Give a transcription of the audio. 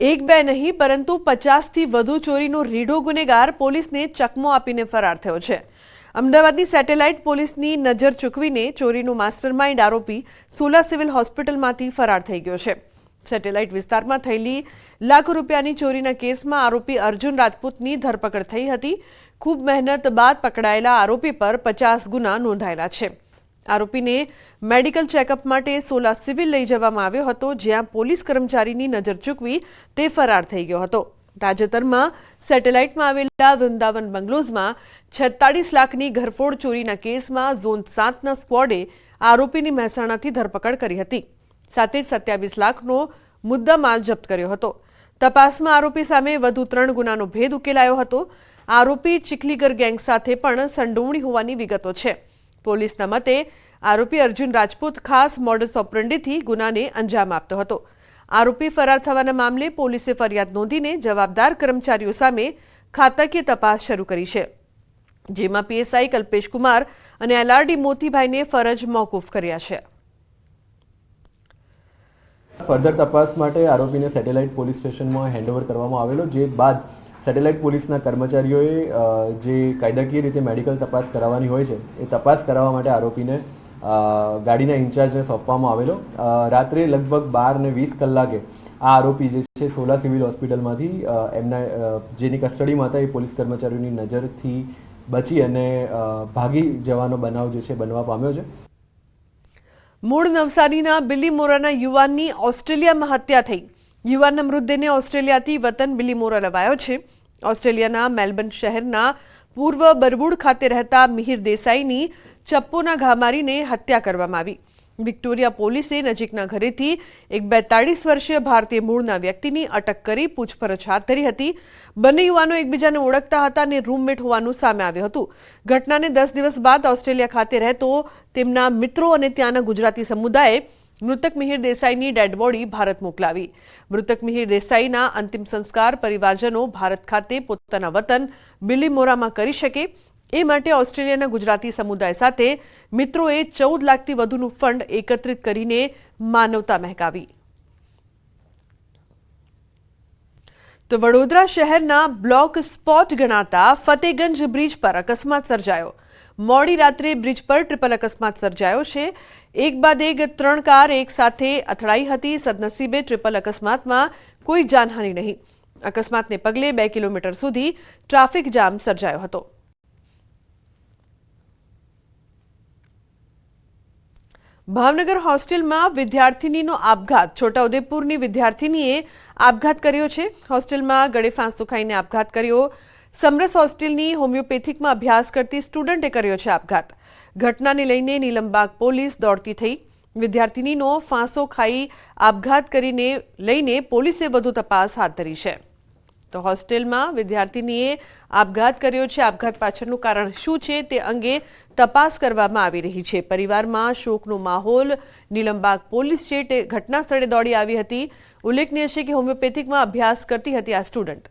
એક બે નહીં, પરંતુ પચાસથી વધુ ચોરીનો રીઢો ગુનેગાર પોલીસને ચકમો આપીને ફરાર થયો છે. અમદાવાદની સેટેલાઇટ પોલીસની નજર ચૂકવીને ચોરીનો માસ્ટરમાઇન્ડ આરોપી સોલા સિવિલ હોસ્પિટલમાંથી ફરાર થઈ ગયો છે. સેટેલાઇટ વિસ્તારમાં થયેલી લાખો રૂપિયાની ચોરીના કેસમાં આરોપી અર્જુન રાજપૂતની ધરપકડ થઈ હતી. ખૂબ મહેનત બાદ પકડાયેલા આરોપી પર પચાસ ગુના નોંધાયેલા છે. આરોપીને મેડિકલ ચેકઅપ માટે સોલા સિવિલ લઈ જવામાં આવ્યો હતો, જ્યાં પોલીસ કર્મચારીની નજર ચૂકવી તે ફરાર થઈ ગયો હતો. તાજેતરમાં સેટેલાઇટમાં આવેલા વૃંદાવન બંગલોઝમાં છેતાળીસ લાખની ઘરફોડ ચોરીના કેસમાં ઝોન સાતના સ્ક્વોડે આરોપીની મહેસાણાથી ધરપકડ કરી હતી. સાથે જ સત્યાવીસ લાખનો મુદ્દા માલ જપ્ત કર્યો હતો. તપાસમાં આરોપી સામે વધુ ત્રણ ગુનાનો ભેદ ઉકેલાયો હતો. આરોપી ચીખલીગર ગેંગ સાથે પણ સંડોવણી હોવાની વિગતો છે. પોલીસના મતે આરોપી અર્જુન રાજપૂત ખાસ મોડસ ઓપરંડીથી ગુનાને અંજામ આપતો હતો. આરોપી ફરાર થવાના મામલે પોલીસે ફરિયાદ નોંધીને જવાબદાર કર્મચારીઓ સામે ખાતાકીય તપાસ શરૂ કરી છે. જેમાં પીએસઆઈ કલ્પેશ કુમાર અને એલઆરડી મોતીભાઈને ફરજ મોકૂફ કર્યા છે. ફર્ધર તપાસ માટે આરોપીને સેટેલાઇટ પોલીસ સ્ટેશનમાં હેન્ડઓવર કરવામાં આવેલો, જે બાદ સેટેલાઇટ પોલીસના કર્મચારીઓએ જે કાયદાકીય રીતે મેડિકલ તપાસ કરાવવાની હોય છે, એ તપાસ કરાવવા માટે આરોપીને ગાડીના ઇન્ચાર્જને સોંપવામાં આવેલો. રાત્રે લગભગ બાર ને વીસ કલાકે આ આરોપી જે છે સોલા સિવિલ હોસ્પિટલમાંથી એમના જેની કસ્ટડીમાં હતા એ પોલીસ કર્મચારીઓની નજરથી બચી અને ભાગી જવાનો બનાવ જે છે બનવા પામ્યો છે. મૂળ નવસારીના બિલીમોરાના યુવાનની ઓસ્ટ્રેલિયામાં હત્યા થઈ. યુવાનના મૃતદેહને ઓસ્ટ્રેલિયાથી વતન બિલીમોરા લવાયો છે. ઓસ્ટ્રેલિયાના મેલબર્ન શહેરના પૂર્વ બરવુડ ખાતે રહેતા મિહિર દેસાઈની ચપ્પોના ઘા મારીને હત્યા કરવામાં આવી. વિક્ટોરિયા પોલીસે નજીકના ઘરેથી એક બેતાળીસ વર્ષીય ભારતીય મૂળના વ્યક્તિની અટક કરી પૂછપરછ હાથ ધરી હતી. બંને યુવાનો એકબીજાને ઓળખતા હતા અને રૂમમેટ હોવાનું સામે આવ્યું હતું. ઘટનાને દસ દિવસ બાદ ઓસ્ટ્રેલિયા ખાતે રહેતો તેમના મિત્રો અને ત્યાંના ગુજરાતી સમુદાયે મૃતક મિહિર દેસાઈની ડેડ બોડી ભારત મોકલાવી. મૃતક મિહિર દેસાઈના અંતિમ સંસ્કાર પરિવારજનો ભારત ખાતે પોતાના વતન બિલીમોરામાં કરી શકે. એ માટે ઓસ્ટ્રેલિયાના ગુજરાતી સમુદાય સાથે મિત્રોએ ચૌદ લાખથી વધુનું ફંડ એકત્રિત કરીને માનવતા મહેકાવી. તો વડોદરા શહેરના બ્લોક સ્પોટ ગણાતા ફતેગંજ બ્રિજ પર અકસ્માત સર્જાયો. મોડી રાત્રે બ્રિજ પર ટ્રિપલ અકસ્માત સર્જાયો છે. એક બાદ એક, ત્રણ કાર એક સાથે અથડાઈ હતી. સદનસીબે ટ્રિપલ અકસ્માતમાં કોઈ જાનહાનિ નહીં. અકસ્માતને પગલે બે કિલોમીટર સુધી ટ્રાફિક જામ સર્જાયો હતો. ભાવનગર હોસ્ટેલમાં વિદ્યાર્થિનીનો આપઘાત. છોટાઉદેપુરની વિદ્યાર્થિનીએ આપઘાત કર્યો છે. હોસ્ટેલમાં ગળે ફાંસો ખાઈને આપઘાત કર્યો. સમરસ હોસ્ટેલની હોમિયોપેથિકમાં અભ્યાસ કરતી સ્ટુડન્ટે કર્યો છે આપઘાત. ઘટનાને લઈને નીલમબાગ પોલીસ દોડતી થઈ. વિદ્યાર્થિનીનો ફાંસો ખાઈ આપઘાત કરીને લઈને પોલીસે વધુ તપાસ હાથ ધરી છે. તો હોસ્ટેલમાં વિદ્યાર્થિનીએ આપઘાત કર્યો છે. આપઘાત પાછળનું કારણ શું છે તે અંગે તપાસ કરવામાં આવી રહી છે. પરિવારમાં શોકનો માહોલ. નીલમબાગ પોલીસ છે તે ઘટના સ્થળે દોડી આવી હતી. ઉલ્લેખનીય છે કે હોમિયોપેથિકમાં અભ્યાસ કરતી હતી આ સ્ટુડન્ટ.